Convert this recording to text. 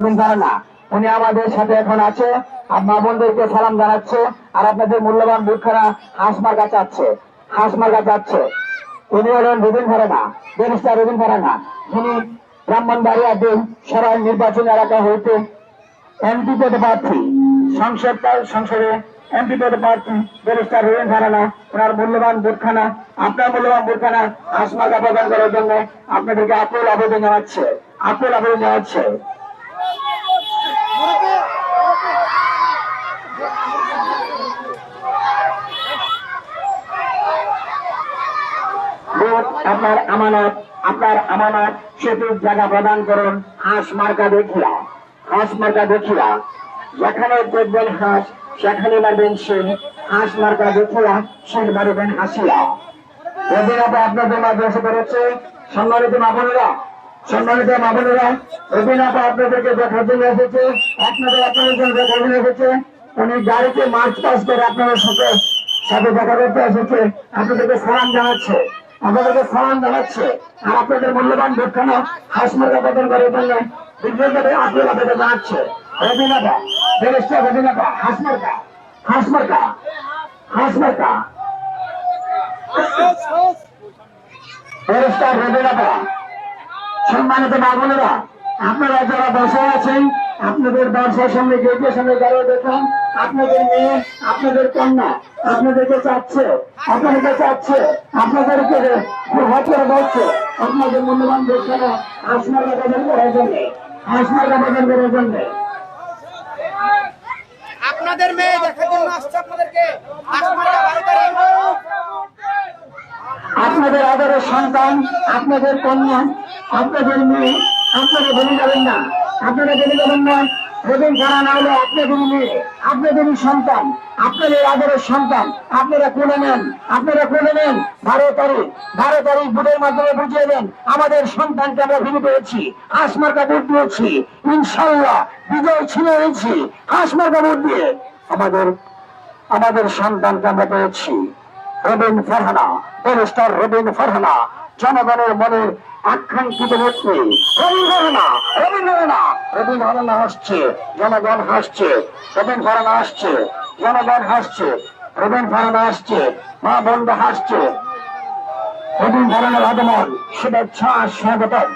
ধারণা উনি আমাদের সাথে এখন আছে। মা বোনদেরকে সালাম জানাচ্ছে। আর আপনাদের মূল্যবান বুটখানা হাঁস মার্কা চাচ্ছে। হাঁস মার্কা চাচ্ছে। উনি হলেন রবীন ধারণা ব্যারিস্টার রবীন ধারণা যিনি ব্রাহ্মণবাড়িয়া দিন সরাই নির্বাচন এলাকা হইতে এমপি পদে প্রার্থী। সংসদ সংসদে এমপি পদে প্রার্থী ব্যারিস্টার রবীন ধারণা ওনার মূল্যবান বুটখানা আপনার মূল্যবান বুটখানা হাঁস মার্কা প্রদান করার জন্য আপনাদেরকে আকুল আবেদন জানাচ্ছে। আকুল আবেদন জানাচ্ছে। ভোট আপনার আমানত আপনার আমানত সেতুর জায়গা প্রদান করুন। হাঁস মার্কা দেখিয়া, হাঁস মার্কা দেখিয়া। যেখানে দেখবেন হাঁস, সেখানে মারবেন সিং হাঁস মার্কা দেখিয়া সিং মারবেন হাসিয়া। এদিন আপনি আপনাদের মাঝে এসে পেরেছে সম্মানিত মামনেরা সম্মানিত মামনেরা এদিন আপনি আপনাদেরকে দেখার জন্য এসেছে। আপনাদের আপনাদের জন্য দেখার জন্য এসেছে। উনি গাড়িতে মার্চ পাস করে আপনাদের সাথে সাথে দেখা করতে এসেছে। আপনাদেরকে সালাম জানাচ্ছে। আপনাদেরকে সালাম জানাচ্ছে আর আপনাদের মূল্যবান ভোটখানা হাসমার্কা প্রদান করার জন্য বিভিন্নভাবে আপিল আবেদন জানাচ্ছে। সম্মানিত মা বোনেরা, আপনারা যারা বসে আছেন, আপনাদের ব্যবসার সামনে গেটের সামনে দাঁড়িয়ে দেখুন। আপনাদের মেয়ে আপনাদের কন্যা আপনাদেরকে চাচ্ছে আপনাদেরকে চাচ্ছে আপনাদেরকে হাত করে বলছে আপনাদের মূল্যবান দেখছেন আসমার আবেদন করার জন্য আসমার আবেদন করার জন্য। আপনাদের মেয়ে দেখার জন্য আসছে আপনাদেরকে? আপনাদের আদরের সন্তান আপনাদের কন্যা আপনাদের মেয়ে আপনারা বলে যাবেন না। আপনারা বলে যাবেন না প্রথম খানা না হলে আপনাদেরই মেয়ে আপনাদেরই সন্তান আপনাদের আদরের সন্তান, আপনারা কোলে নেন, আপনারা কোলে নেন, বারো তারিখ বারো তারিখ ভোটের মাধ্যমে বুঝিয়ে দেন, আমাদের সন্তানকে আমরা ফিরে পেয়েছি আসমার্কা ভোট দিয়েছি, ইনশাল্লাহ বিজয় ছিনে এনেছি আসমার্কা ভোট দিয়ে আমাদের আমাদের সন্তানকে আমরা পেয়েছি। রবিন ফারহানা ব্যারিস্টার রবিন ফারহানা, জনগণের মনে আকাঙ্ক্ষিত নেত্রী, রবিন ফারহানা রবিন ফারহানা। রবিন ফারহানা হাসছে, জনগণ হাসছে, রবিন ধারণা আসছে জনগণ হাসছে, রবিন ধারণা আসছে মা বন্ধ হাসছে। রবিন ধরেন আগমন, শুভেচ্ছা, স্বাগতম।